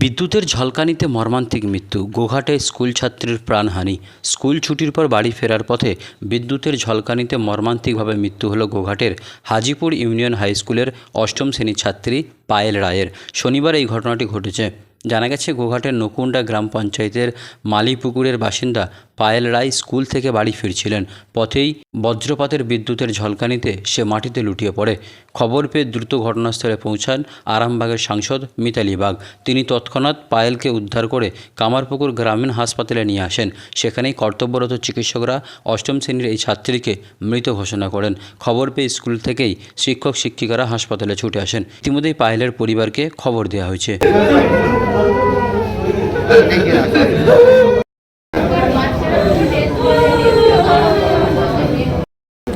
বিদ্যুতের ঝলকানিতে মর্মান্তিক মৃত্যু। গোঘাটে স্কুল ছাত্রীর প্রাণহানি। স্কুল ছুটির পর বাড়ি ফেরার পথে বিদ্যুতের ঝলকানিতে মর্মান্তিকভাবে মৃত্যু হল গোঘাটের হাজিপুর ইউনিয়ন হাই স্কুলের অষ্টম শ্রেণির ছাত্রী পায়েল রায়ের। শনিবার এই ঘটনাটি ঘটেছে। জানা গেছে, গোঘাটের নকুণ্ডা গ্রাম পঞ্চায়েতের মালিপুকুরের বাসিন্দা পায়েল রায় স্কুল থেকে বাড়ি ফিরছিলেন। পথেই বজ্রপাতের বিদ্যুতের ঝলকানিতে সে মাটিতে লুটিয়ে পড়ে। খবর পেয়ে দ্রুত ঘটনাস্থলে পৌঁছান আরামবাগের সাংসদ মিতালি বাগ। তিনি তৎক্ষণাৎ পায়েলকে উদ্ধার করে কামারপুকুর গ্রামীণ হাসপাতালে নিয়ে আসেন। সেখানেই কর্তব্যরত চিকিৎসকরা অষ্টম শ্রেণির এই ছাত্রীকে মৃত ঘোষণা করেন। খবর পেয়ে স্কুল থেকেই শিক্ষক শিক্ষিকারা হাসপাতালে ছুটে আসেন। ইতিমধ্যেই পায়েলের পরিবারকে খবর দেওয়া হয়েছে।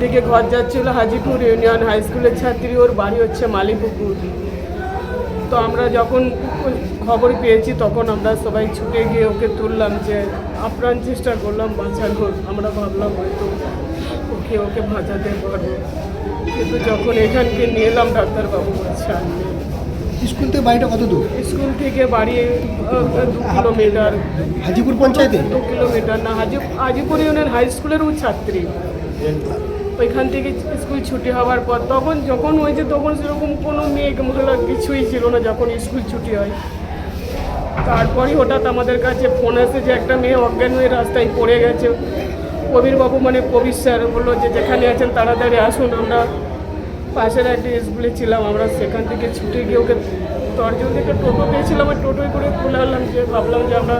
থেকে ঘর যাচ্ছিল হাজিপুর ইউনিয়ন হাই স্কুলের ছাত্রী ওর বাড়ি হচ্ছে মালিপুকুর। তো আমরা যখন খবর পেয়েছি তখন আমরা সবাই ছুটে গিয়ে ওকে তুললাম যে আপ্রাণ চেষ্টা করলাম বাঁচানোর আমরা ভাবলাম হয়তো ওকে ওকে বাঁচাতে পারব। কিন্তু যখন এখানকে নিয়ে এলাম ডাক্তারবাবু বলছে স্কুল থেকে বাড়িটা কত দূর? স্কুল থেকে বাড়ি দু কিলোমিটার। হাজিপুর পঞ্চায়েতে? দু কিলোমিটার না হাজি হাজিপুর ইউনিয়ন হাই স্কুলের স্কুলেরও ছাত্রী। ওইখান থেকে স্কুল ছুটি হওয়ার পর তখন যখন হয়েছে তখন সেরকম কোনো মেয়ে মহিলা কিছুই ছিল না যখন স্কুল ছুটি হয়। তারপরই হঠাৎ আমাদের কাছে ফোন আসে যে একটা মেয়ে অজ্ঞান হয়ে রাস্তায় পড়ে গেছে। কবিরবাবু মানে কবির স্যার বলল যে যেখানে আছেন তাড়াতাড়ি আসুন আমরা পাশের একটা স্কুলে ছিলাম আমরা সেখান থেকে ছুটে গিয়ে ওকে তর্জন থেকে টোটো পেয়েছিলাম আর টোটোয় করে তুলে আনলাম যে ভাবলাম যে আমরা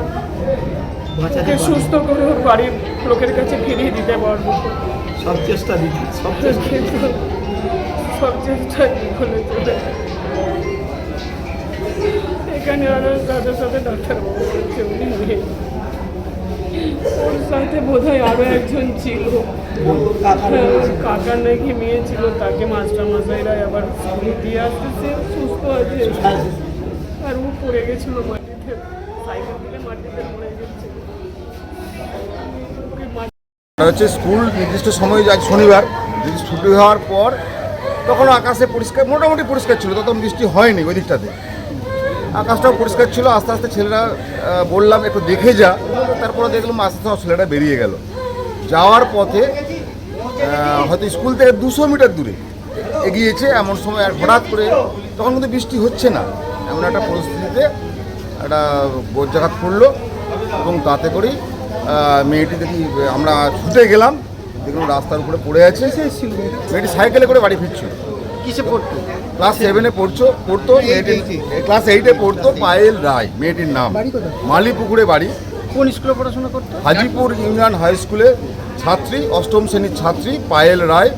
ওকে সুস্থ করে ওর বাড়ির লোকের কাছে ফিরিয়ে দিতে পারব। সব চেষ্টা দিচ্ছি সব কিন্তু সব চেষ্টা চলে এখানে আরও সাথে সাথে ডাক্তারবাবু বলছে উনি ওর সাথে বোধ হয় আরও একজন ছিল। হ্যাঁ, কাকার নাকি মেয়ে ছিল তাকে মাস্টার মশাইরা আবার স্কুলে দিয়ে আসতে সে সুস্থ আছে। আর ও পড়ে গেছিল মাটিতে সাইকেল দিলে মাটিতে পড়ে হচ্ছে স্কুল নির্দিষ্ট সময় যায় শনিবার, যদি ছুটি হওয়ার পর তখন আকাশে পরিষ্কার, মোটামুটি পরিষ্কার ছিল তখন বৃষ্টি হয়নি ওই দিকটাতে। আকাশটাও পরিষ্কার ছিল, আস্তে আস্তে ছেলেরা বললাম, একটু দেখে যা। তারপরে দেখলাম আস্তে আস্তে ছেলেটা বেরিয়ে গেল। যাওয়ার পথে হয়তো স্কুল থেকে দুশো মিটার দূরে এগিয়েছে, এমন সময় আর হঠাৎ করে তখন কিন্তু বৃষ্টি হচ্ছে না। এমন একটা পরিস্থিতিতে একটা বজ্রাঘাত পড়ল এবং তাতে করেই মেয়েটি দেখি আমরা ছুটে গেলাম দেখলাম রাস্তার উপরে পড়ে আছে। মেয়েটি সাইকেলে করে বাড়ি ফিরছিল কিসে পড়তো? ক্লাস সেভেনে পড়ছো পড়তো মেয়েটি ক্লাস এইটে পড়তো পায়েল রায় মেয়েটির নাম। মালিপুকুরে বাড়ি। কোন স্কুলে পড়াশোনা করতো? হাজিপুর ইউনিয়ন হাই স্কুলে ছাত্রী অষ্টম শ্রেণির ছাত্রী পায়েল রায়।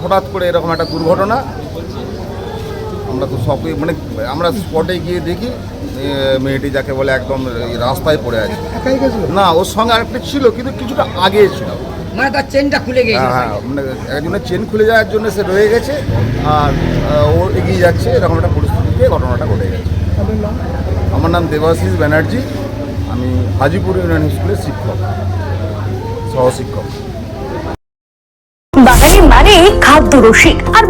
হঠাৎ করে এরকম একটা দুর্ঘটনা আমরা তো সবই মানে আমরা স্পটে গিয়ে দেখি মেয়েটি যাকে বলে একদম রাস্তায় পড়ে আছে। না ওর সঙ্গে আরেকটা ছিল কিন্তু কিছুটা আগে ছিল। মানে তার চেনটা খুলে গেছে হ্যাঁ মানে একজনের চেন খুলে যাওয়ার জন্য সে রয়ে গেছে আর ও এগিয়ে যাচ্ছে এরকম একটা পরিস্থিতিতে ঘটনাটা ঘটে গেছে। আমার নাম দেবাশিস ব্যানার্জি আমি হাজিপুর ইউনিয়ন স্কুলের শিক্ষক সহশিক্ষক। বাঙালি মানে খাদ্য রসিক।